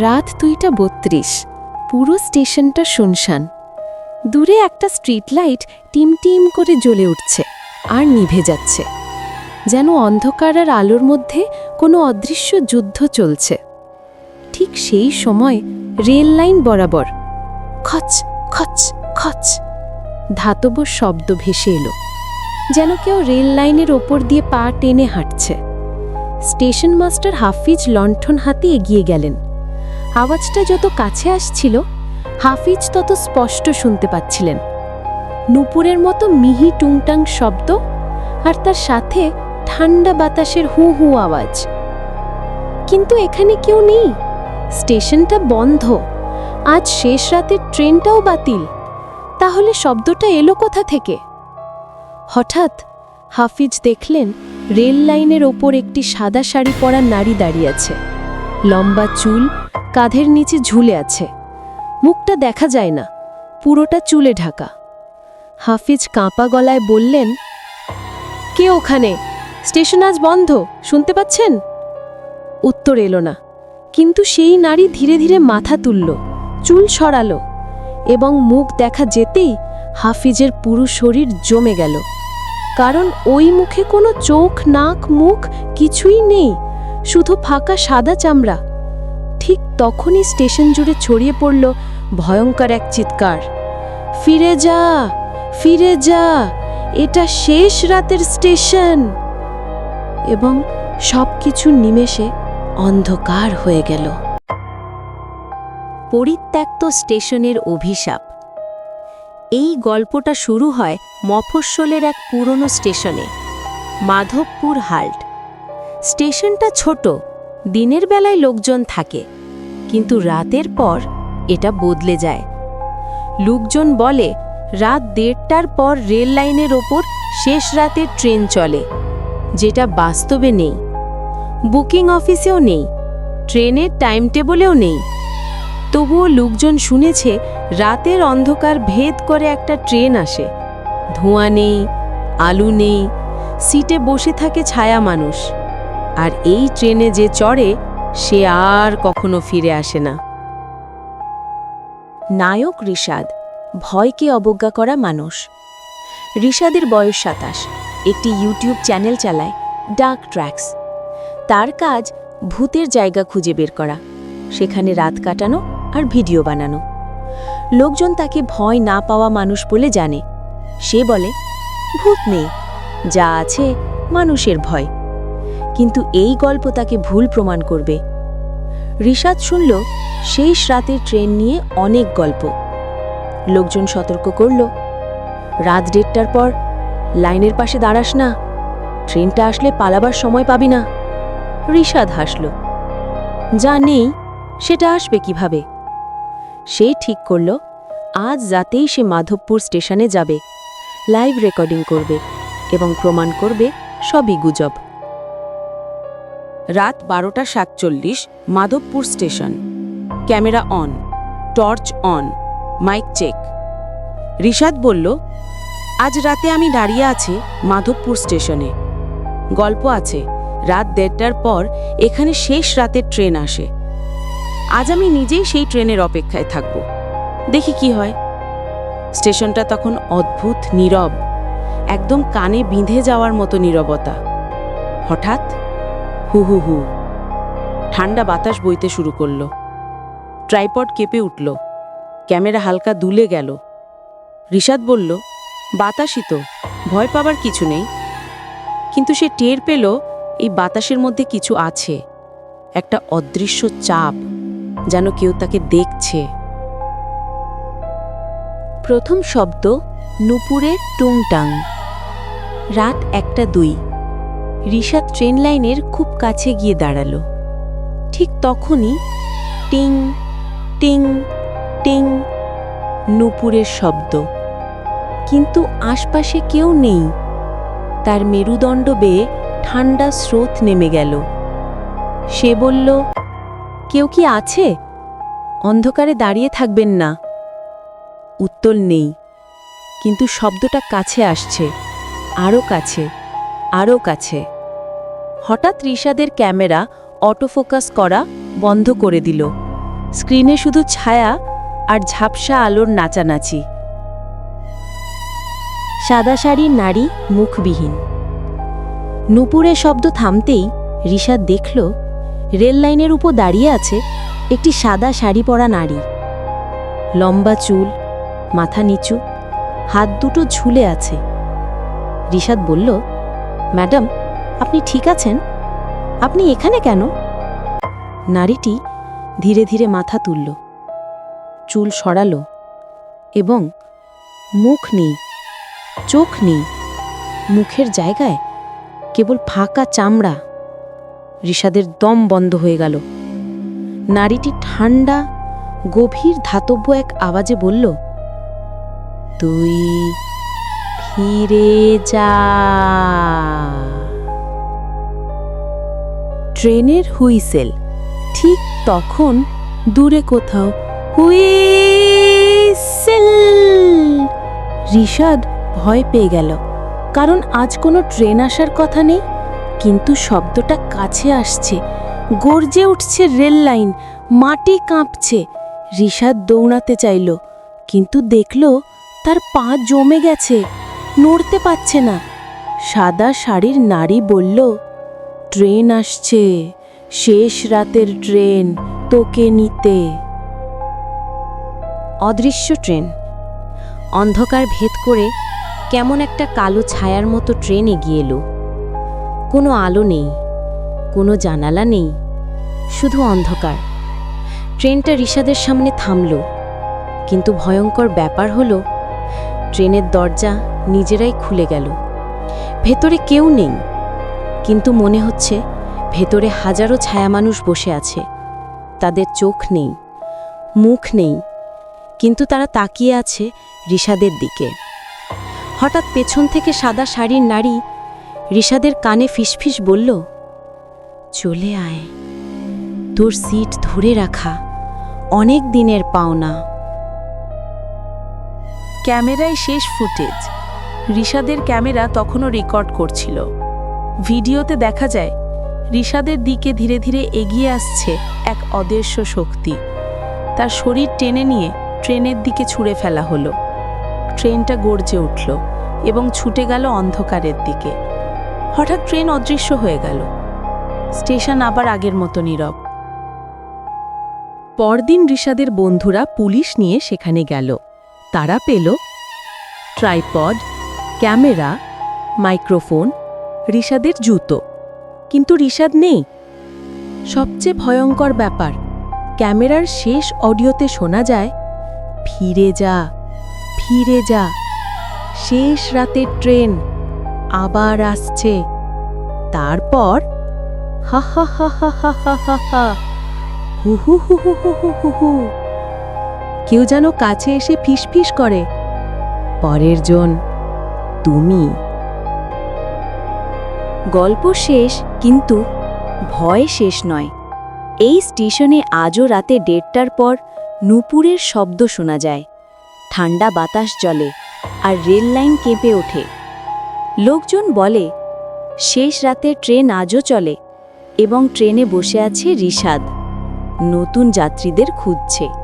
রাত দুইটা বত্রিশ। পুরো স্টেশনটা শুনশান। দূরে একটা স্ট্রিট লাইট টিম টিম করে জ্বলে উঠছে আর নিভে যাচ্ছে। যেন অন্ধকার আর আলোর মধ্যে কোনো অদৃশ্য যুদ্ধ চলছে। ঠিক সেই সময় রেল লাইন বরাবর খচ খচ খচ ধাতব শব্দ ভেসে এলো। যেন কেউ রেল লাইনের ওপর দিয়ে পা টেনে হাঁটছে। স্টেশন মাস্টার হাফিজ লণ্ঠন হাতে এগিয়ে গেলেন। আওয়াজটা যত কাছে আসছিল, হাফিজ তত স্পষ্ট শুনতে পাচ্ছিলেন। নুপুরের মতো মিহি টুংটাং শব্দ আর তার সাথে ঠান্ডা বাতাসের হু হু আওয়াজ। কিন্তু এখানে কেউ নেই। স্টেশনটা বন্ধ। আজ শেষ রাতের ট্রেনটাও বাতিল। তাহলে শব্দটা এলো কোথা থেকে? হঠাৎ হাফিজ দেখলেন রেল লাইনের ওপর একটি সাদা শাড়ি পরা নারী দাঁড়িয়ে আছে। লম্বা চুল কাঁধের নিচে ঝুলে আছে। মুখটা দেখা যায় না, পুরোটা চুলে ঢাকা। হাফিজ কাঁপা গলায় বললেন, কে ওখানে? স্টেশন আজ বন্ধ, শুনতে পাচ্ছেন? উত্তর এলো না, কিন্তু সেই নারী ধীরে ধীরে মাথা তুলল, চুল সরালো এবং মুখ দেখা যেতেই হাফিজের পুরো শরীর জমে গেল। কারণ ওই মুখে কোনো চোখ, নাক, মুখ কিছুই নেই, শুধু ফাঁকা সাদা চামড়া। তখনই স্টেশন জুড়ে ছড়িয়ে পড়ল ভয়ঙ্কর এক চিৎকার। ফিরে যা ফিরে যা, এটা শেষ রাতের স্টেশন। এবং সব কিছু নিমেষে অন্ধকার হয়ে গেল। পরিত্যক্ত স্টেশনের অভিশাপ। এই গল্পটা শুরু হয় মফস্বলের এক পুরনো স্টেশনে, মাধবপুর হাল্ট। স্টেশনটা ছোট, দিনের বেলায় লোকজন থাকে। কিন্তু রাতের পর এটা বদলে যায়। লোকজন বলে, রাত দেড়টার পর রেল লাইনের ওপর শেষ রাতের ট্রেন চলে, যেটা বাস্তবে নেই। বুকিং অফিসেও নেই, ট্রেনের টাইম টেবলেও নেই। তবুও লোকজন শুনেছে, রাতের অন্ধকার ভেদ করে একটা ট্রেন আসে। ধোঁয়া নেই, আলু নেই, সিটে বসে থাকে ছায়া মানুষ। আর এই ট্রেনে যে চড়ে সে আর কখনো ফিরে আসে না। নায়ক ঋষাদ ভয়কে অবজ্ঞা করা মানুষ। ঋষাদের বয়স সাতাশ, একটি ইউটিউব চ্যানেল চালায় ডার্ক ট্র্যাক্স। তার কাজ ভূতের জায়গা খুঁজে বের করা, সেখানে রাত কাটানো আর ভিডিও বানানো। লোকজন তাকে ভয় না পাওয়া মানুষ বলে জানে। সে বলে, ভূত নেই, যা আছে মানুষের ভয়। কিন্তু এই গল্প তাকে ভুল প্রমাণ করবে। ঋষাদ শুনল, শেষ রাতের ট্রেন নিয়ে অনেক গল্প। লোকজন সতর্ক করল, রাত দেড়টার পর, লাইনের পাশে দাঁড়াস না, ট্রেনটা আসলে পালাবার সময় পাবি না। ঋষাদ হাসল, যা নেই, সেটা আসবে কীভাবে? সে ঠিক করল, আজ রাতেই সে মাধবপুর স্টেশনে যাবে, লাইভ রেকর্ডিং করবে এবং প্রমাণ করবে সবই গুজব। রাত বারোটা সাতচল্লিশ Madhabpur station. Camera on, torch on, mic check. Rishad বলল, আজ রাতে আমি দাঁড়িয়ে আছি মাধবপুর স্টেশনে। গল্প আছে, রাত দেড়টার পর এখানে শেষ রাতের ট্রেন আসে। আজ আমি নিজেই সেই ট্রেনের অপেক্ষায় থাকব। দেখি কি হয়। স্টেশনটা তখন অদ্ভুত, নীরব, একদম কানে বিঁধে যাওয়ার মতো নীরবতা। হঠাৎ হু হু হু। ঠান্ডা বাতাস বইতে শুরু করল। ট্রাইপড কেঁপে উঠল। ক্যামেরা হালকা দুলে গেল। ঋষাদ বলল, বাতাসই তো, ভয় পাবার কিছু নেই। কিন্তু সে টের পেল, এই বাতাসের মধ্যে কিছু আছে। একটা অদৃশ্য চাপ, যেন কেউ তাকে দেখছে। প্রথম শব্দ, নুপুরের টুংটাং। রাত একটা দুই। ঋষাদ ট্রেন লাইনের খুব কাছে গিয়ে দাঁড়াল। ঠিক তখনই টিং টিং টিং নুপুরের শব্দ। কিন্তু আশপাশে কেউ নেই। তার মেরুদণ্ড বেয়ে ঠান্ডা স্রোত নেমে গেল। সে বলল, কেউ কি আছে? অন্ধকারে দাঁড়িয়ে থাকবেন না। উত্তর নেই। কিন্তু শব্দটা কাছে আসছে। আরও কাছে আরও কাছে। হঠাৎ ঋষাদের ক্যামেরা অটোফোকাস করা বন্ধ করে দিল। স্ক্রিনে শুধু ছায়া আর ঝাপসা আলোর নাচানাচি। সাদা শাড়ির নারী মুখবিহীন। নুপুরের শব্দ থামতেই ঋষাদ দেখল, রেল লাইনের উপর দাঁড়িয়ে আছে একটি সাদা শাড়ি পরা নারী। লম্বা চুল, মাথা নিচু, হাত দুটো ঝুলে আছে। ঋষাদ বলল, ম্যাডাম আপনি ঠিক আছেন? আপনি এখানে কেন? নারীটি ধীরে ধীরে মাথা তুলল, চুল সরালো এবং মুখ নেই, চোখ নেই, মুখের জায়গায় কেবল ফাঁকা চামড়া। ঋষাদের দম বন্ধ হয়ে গেল। নারীটি ঠান্ডা, গভীর ধাতব্য এক আওয়াজে বলল, তুই ফিরে যা। ট্রেনের হুইসেল। ঠিক তখন দূরে কোথাও হুইসেল। ঋষাদ ভয় পেয়ে গেল। কারণ আজ কোনো ট্রেন আসার কথা নেই। কিন্তু শব্দটা কাছে আসছে। গর্জে উঠছে রেল লাইন। মাটি কাঁপছে। ঋষাদ দৌড়াতে চাইল। কিন্তু দেখল তার পা জমে গেছে। নড়তে পারছে না। সাদা শাড়ির নারী বলল ট্রেন আসছে। শেষ রাতের ট্রেন তোকে নিতে। অদৃশ্য ট্রেন। অন্ধকার ভেদ করে কেমন একটা কালো ছায়ার মতো ট্রেন এগিয়ে এলো। কোনো আলো নেই, কোনো জানালা নেই, শুধু অন্ধকার। ট্রেনটা ঋষাদের সামনে থামল, কিন্তু ভয়ঙ্কর ব্যাপার হলো, ট্রেনের দরজা নিজেরাই খুলে গেল। ভেতরে কেউ নেই। কিন্তু মনে হচ্ছে ভেতরে হাজারো ছায়া মানুষ বসে আছে। তাদের চোখ নেই, মুখ নেই, কিন্তু তারা তাকিয়ে আছে ঋষাদের দিকে। হঠাৎ পেছন থেকে সাদা শাড়ির নারী ঋষাদের কানে ফিসফিস বলল, চলে আয়। তোর সিট ধরে রাখা। অনেক দিনের পাওনা। ক্যামেরায় শেষ ফুটেজ। ঋষাদের ক্যামেরা তখনও রেকর্ড করছিল। ভিডিওতে দেখা যায় ঋষাদের দিকে ধীরে ধীরে এগিয়ে আসছে এক অদৃশ্য শক্তি। তার শরীর টেনে নিয়ে ট্রেনের দিকে ছুঁড়ে ফেলা হলো। ট্রেনটা গর্জে উঠল এবং ছুটে গেল অন্ধকারের দিকে। হঠাৎ ট্রেন অদৃশ্য হয়ে গেল। স্টেশন আবার আগের মতো নীরব। পরদিন ঋষাদের বন্ধুরা পুলিশ নিয়ে সেখানে গেল। তারা পেল ট্রাইপড, ক্যামেরা, মাইক্রোফোন ঋষাদের জুতো। কিন্তু ঋষাদ নেই। সবচেয়ে ভয়ঙ্কর ব্যাপার, ক্যামেরার শেষ অডিওতে শোনা যায়, ফিরে যা ফিরে যা, শেষ রাতের ট্রেন আবার আসছে। তারপর, হা হা হা হা হা হা হা হা, হু হু হু হু হু হু হু হু, কেউ যেন কাছে এসে ফিসফিস করে, পরের জন, তুমি। গল্প শেষ, কিন্তু ভয় শেষ নয়। এই স্টেশনে আজও রাতে দেড়টার পর নুপুরের শব্দ শোনা যায়। ঠান্ডা বাতাস জ্বলে আর রেল লাইন কেঁপে ওঠে। লোকজন বলে, শেষ রাতে ট্রেন আজও চলে এবং ট্রেনে বসে আছে ঋষাদ নতুন যাত্রীদের খুঁজছে।